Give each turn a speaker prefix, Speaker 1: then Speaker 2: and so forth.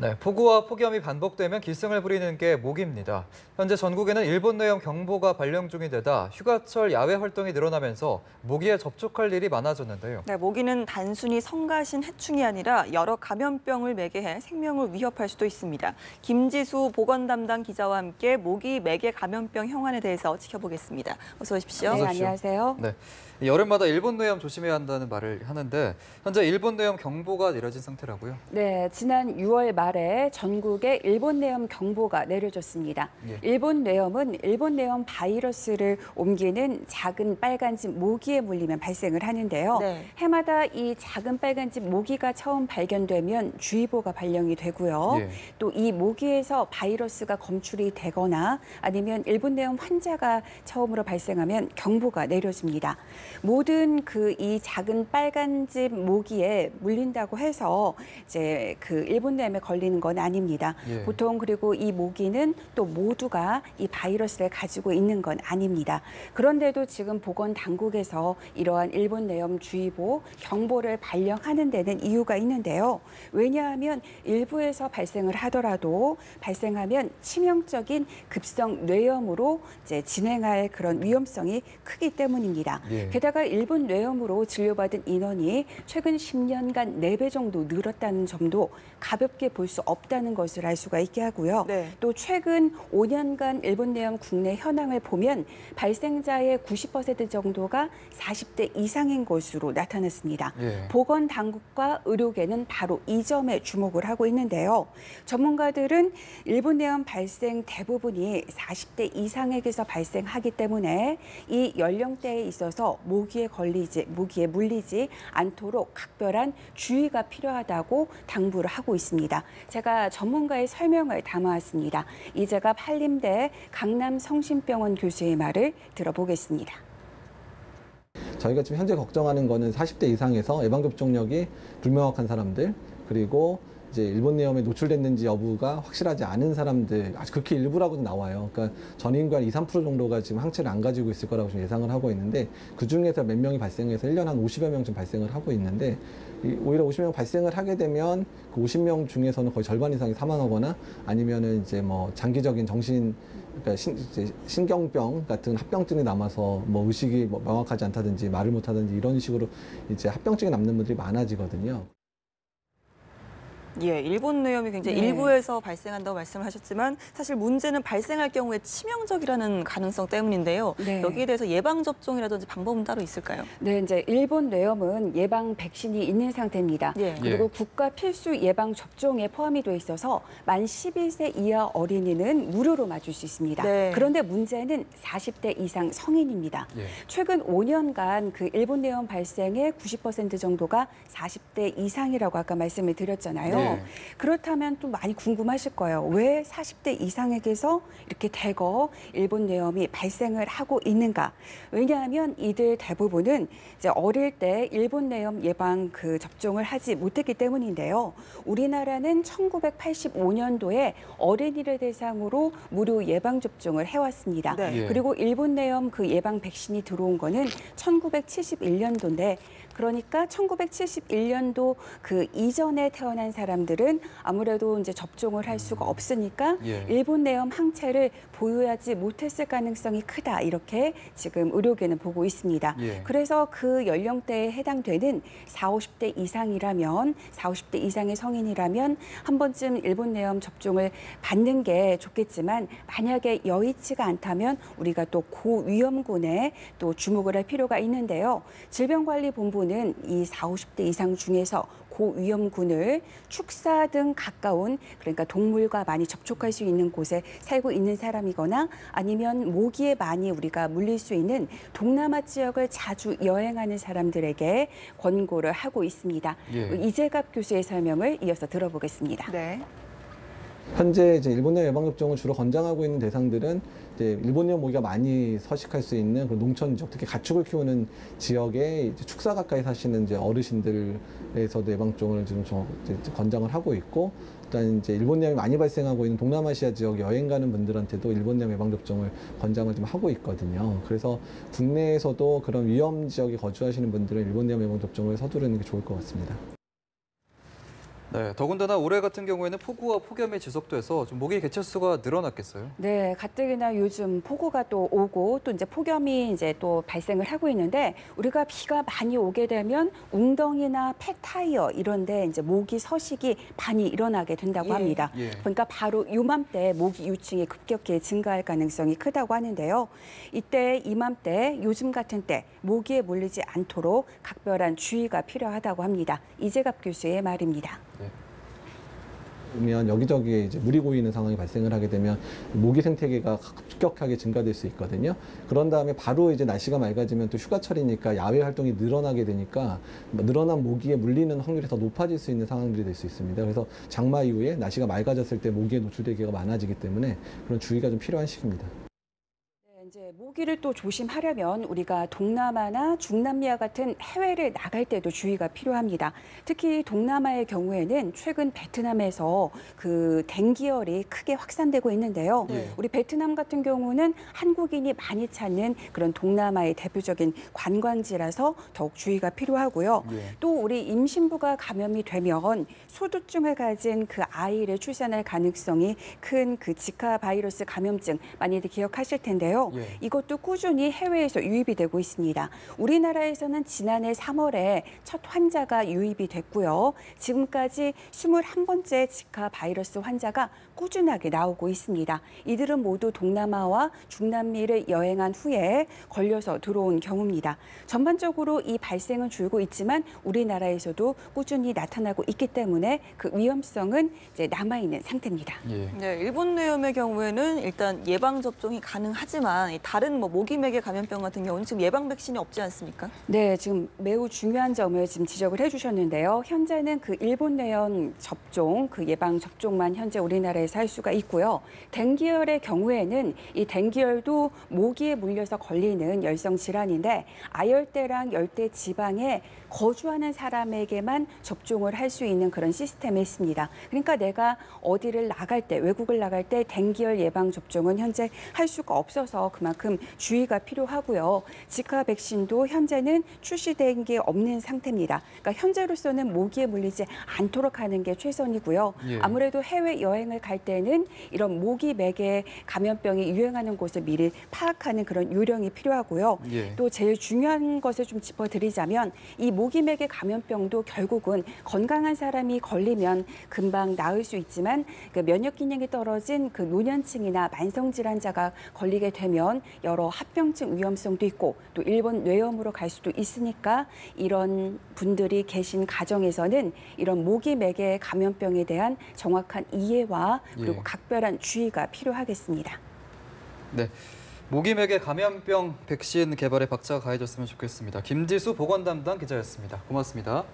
Speaker 1: 네, 폭우와 폭염이 반복되면 기승을 부리는 게 모기입니다. 현재 전국에는 일본 내염 경보가 발령 중이 되다 휴가철 야외 활동이 늘어나면서 모기에 접촉할 일이 많아졌는데요.
Speaker 2: 네, 모기는 단순히 성가신 해충이 아니라 여러 감염병을 매개해 생명을 위협할 수도 있습니다. 김지수 보건 담당 기자와 함께 모기 매개 감염병 형안에 대해서 지켜보겠습니다. 어서 오십시오.
Speaker 3: 네. 안녕하세요.
Speaker 1: 네, 여름마다 일본 내염 조심해야 한다는 말을 하는데 현재 일본 내염 경보가 내려진 상태라고요.
Speaker 3: 네, 지난 6월 말에 전국에 일본 뇌염 경보가 내려졌습니다.
Speaker 1: 예.
Speaker 3: 일본 뇌염은 일본 뇌염 바이러스를 옮기는 작은 빨간집 모기에 물리면 발생을 하는데요.
Speaker 2: 네.
Speaker 3: 해마다 이 작은 빨간집 모기가 처음 발견되면 주의보가 발령이 되고요.
Speaker 1: 예.
Speaker 3: 또이 모기에서 바이러스가 검출이 되거나 아니면 일본 뇌염 환자가 처음으로 발생하면 경보가 내려집니다. 모든 그 이 작은 빨간집 모기에 물린다고 해서 이제 그 일본 뇌염에 걸 리는 건 아닙니다.
Speaker 1: 예.
Speaker 3: 보통 그리고 이 모기는 또 모두가 이 바이러스를 가지고 있는 건 아닙니다. 그런데도 지금 보건 당국에서 이러한 일본 뇌염 주의보 경보를 발령하는 데는 이유가 있는데요. 왜냐하면 일부에서 발생을 하더라도 발생하면 치명적인 급성 뇌염으로 이제 진행할 그런 위험성이 크기 때문입니다.
Speaker 1: 예.
Speaker 3: 게다가 일본 뇌염으로 진료받은 인원이 최근 10년간 4배 정도 늘었다는 점도 가볍게 볼수 없다는 것을 알 수가 있게 하고요.
Speaker 2: 네.
Speaker 3: 또 최근 5년간 일본 뇌염 국내 현황을 보면 발생자의 90% 정도가 40대 이상인 것으로 나타났습니다.
Speaker 1: 예.
Speaker 3: 보건 당국과 의료계는 바로 이 점에 주목을 하고 있는데요. 전문가들은 일본 뇌염 발생 대부분이 40대 이상에게서 발생하기 때문에 이 연령대에 있어서 모기에 걸리지 모기에 물리지 않도록 각별한 주의가 필요하다고 당부를 하고 있습니다. 제가 전문가의 설명을 담아왔습니다. 이제가 한림대 강남 성심병원 교수의 말을 들어보겠습니다.
Speaker 4: 저희가 지금 현재 걱정하는 거는 40대 이상에서 예방접종력이 불명확한 사람들 그리고 이제 일본 내염에 노출됐는지 여부가 확실하지 않은 사람들 아주 극히 일부라고도 나와요. 그러니까 전 인구 한 2, 3% 정도가 지금 항체를 안 가지고 있을 거라고 지금 예상을 하고 있는데 그 중에서 몇 명이 발생해서 1년 한 50여 명 좀 발생을 하고 있는데 이 오히려 50명 발생을 하게 되면 그 50명 중에서는 거의 절반 이상이 사망하거나 아니면은 이제 뭐 장기적인 정신 그러니까 신, 이제 신경병 같은 합병증이 남아서 뭐 의식이 뭐 명확하지 않다든지 말을 못하든지 이런 식으로 이제 합병증이 남는 분들이 많아지거든요.
Speaker 2: 예, 일본 뇌염이 굉장히
Speaker 3: 네.
Speaker 2: 일부에서 발생한다고 말씀을 하셨지만 사실 문제는 발생할 경우에 치명적이라는 가능성 때문인데요.
Speaker 3: 네.
Speaker 2: 여기에 대해서 예방 접종이라든지 방법은 따로 있을까요?
Speaker 3: 네, 이제 일본 뇌염은 예방 백신이 있는 상태입니다.
Speaker 2: 예.
Speaker 3: 그리고
Speaker 1: 예.
Speaker 3: 국가 필수 예방 접종에 포함이 돼 있어서 만 11세 이하 어린이는 무료로 맞을 수 있습니다.
Speaker 2: 네.
Speaker 3: 그런데 문제는 40대 이상 성인입니다.
Speaker 1: 예.
Speaker 3: 최근 5년간 그 일본 뇌염 발생의 90% 정도가 40대 이상이라고 아까 말씀을 드렸잖아요.
Speaker 1: 네.
Speaker 3: 그렇다면 또 많이 궁금하실 거예요. 왜 40대 이상에게서 이렇게 대거 일본 뇌염이 발생을 하고 있는가? 왜냐하면 이들 대부분은 이제 어릴 때 일본 뇌염 예방 그 접종을 하지 못했기 때문인데요. 우리나라는 1985년도에 어린이를 대상으로 무료 예방 접종을 해왔습니다.
Speaker 2: 네.
Speaker 1: 예.
Speaker 3: 그리고 일본 뇌염 그 예방 백신이 들어온 거는 1971년도인데 그러니까 1971년도 그 이전에 태어난 사람들은 아무래도 이제 접종을 할 수가 없으니까
Speaker 1: 예.
Speaker 3: 일본 내염 항체를 보유하지 못했을 가능성이 크다 이렇게 지금 의료계는 보고 있습니다.
Speaker 1: 예.
Speaker 3: 그래서 그 연령대에 해당되는 4, 50대 이상이라면 4, 50대 이상의 성인이라면 한 번쯤 일본 내염 접종을 받는 게 좋겠지만 만약에 여의치가 않다면 우리가 또 고위험군에 또 주목을 할 필요가 있는데요. 질병관리본부는 이 4, 50대 이상 중에서 고위험군을 축사 등 가까운 그러니까 동물과 많이 접촉할 수 있는 곳에 살고 있는 사람이거나 아니면 모기에 많이 우리가 물릴 수 있는 동남아 지역을 자주 여행하는 사람들에게 권고를 하고 있습니다.
Speaker 1: 예.
Speaker 3: 이재갑 교수의 설명을 이어서 들어보겠습니다.
Speaker 2: 네.
Speaker 4: 현재 이제 일본의 예방접종을 주로 권장하고 있는 대상들은 이제 일본령 모기가 많이 서식할 수 있는 그런 농촌 지역, 특히 가축을 키우는 지역에 이제 축사 가까이 사시는 이제 어르신들에서도 예방접종을 지금 저- 이제 권장을 하고 있고, 일단 이제 일본염이 많이 발생하고 있는 동남아시아 지역 여행 가는 분들한테도 일본염 예방접종을 권장을 좀 하고 있거든요. 그래서 국내에서도 그런 위험 지역에 거주하시는 분들은 일본염 예방접종을 서두르는 게 좋을 것 같습니다.
Speaker 1: 네, 더군다나 올해 같은 경우에는 폭우와 폭염이 지속돼서 좀 모기 개체수가 늘어났겠어요.
Speaker 3: 네, 가뜩이나 요즘 폭우가 또 오고 또 이제 폭염이 이제 또 발생을 하고 있는데 우리가 비가 많이 오게 되면 웅덩이나 폐 타이어 이런데 이제 모기 서식이 많이 일어나게 된다고
Speaker 2: 예.
Speaker 3: 합니다.
Speaker 1: 예.
Speaker 3: 그러니까 바로 요맘때 모기 유충이 급격히 증가할 가능성이 크다고 하는데요. 이때 이맘때 요즘 같은 때 모기에 몰리지 않도록 각별한 주의가 필요하다고 합니다. 이재갑 교수의 말입니다.
Speaker 4: 보면 여기저기에 이제 물이 고이는 상황이 발생을 하게 되면 모기 생태계가 급격하게 증가될 수 있거든요. 그런 다음에 바로 이제 날씨가 맑아지면 또 휴가철이니까 야외 활동이 늘어나게 되니까 늘어난 모기에 물리는 확률이 더 높아질 수 있는 상황들이 될 수 있습니다. 그래서 장마 이후에 날씨가 맑아졌을 때 모기에 노출되기가 많아지기 때문에 그런 주의가 좀 필요한 시기입니다.
Speaker 3: 네, 이제 모기를 또 조심하려면 우리가 동남아나 중남미와 같은 해외를 나갈 때도 주의가 필요합니다. 특히 동남아의 경우에는 최근 베트남에서 그 댕기열이 크게 확산되고 있는데요.
Speaker 1: 예.
Speaker 3: 우리 베트남 같은 경우는 한국인이 많이 찾는 그런 동남아의 대표적인 관광지라서 더욱 주의가 필요하고요.
Speaker 1: 예.
Speaker 3: 또 우리 임신부가 감염이 되면 소두증을 가진 그 아이를 출산할 가능성이 큰 그 지카 바이러스 감염증 많이들 기억하실 텐데요.
Speaker 1: 예.
Speaker 3: 이것도 꾸준히 해외에서 유입이 되고 있습니다. 우리나라에서는 지난해 3월에 첫 환자가 유입이 됐고요. 지금까지 21번째 지카 바이러스 환자가 꾸준하게 나오고 있습니다. 이들은 모두 동남아와 중남미를 여행한 후에 걸려서 들어온 경우입니다. 전반적으로 이 발생은 줄고 있지만 우리나라에서도 꾸준히 나타나고 있기 때문에 그 위험성은 이제 남아 있는 상태입니다.
Speaker 1: 예.
Speaker 2: 네, 일본 뇌염의 경우에는 일단 예방 접종이 가능하지만 이 다른 뭐 모기맥의 감염병 같은 경우는 지금 예방 백신이 없지 않습니까?
Speaker 3: 네, 지금 매우 중요한 점을 지금 지적을 해주셨는데요. 현재는 그 일본 내연 접종, 그 예방 접종만 현재 우리나라에서 할 수가 있고요. 댕기열의 경우에는 이 댕기열도 모기에 물려서 걸리는 열성 질환인데 아열대랑 열대 지방에 거주하는 사람에게만 접종을 할 수 있는 그런 시스템이 있습니다. 그러니까 내가 어디를 나갈 때, 외국을 나갈 때 댕기열 예방 접종은 현재 할 수가 없어서 그만큼 주의가 필요하고요. 지카 백신도 현재는 출시된 게 없는 상태입니다. 그러니까 현재로서는 모기에 물리지 않도록 하는 게 최선이고요.
Speaker 1: 예.
Speaker 3: 아무래도 해외 여행을 갈 때는 이런 모기 맥의 감염병이 유행하는 곳을 미리 파악하는 그런 요령이 필요하고요.
Speaker 1: 예.
Speaker 3: 또 제일 중요한 것을 좀 짚어드리자면 이 모기맥의 감염병도 결국은 건강한 사람이 걸리면 금방 나을 수 있지만 그 면역 기능이 떨어진 그 노년층이나 만성 질환자가 걸리게 되면 여러 합병증 위험성도 있고 또 일본 뇌염으로 갈 수도 있으니까 이런 분들이 계신 가정에서는 이런 모기맥의 감염병에 대한 정확한 이해와 그리고
Speaker 1: 예.
Speaker 3: 각별한 주의가 필요하겠습니다.
Speaker 1: 네. 모기맥의 감염병 백신 개발에 박차가 가해졌으면 좋겠습니다. 김지수 보건 담당 기자였습니다. 고맙습니다.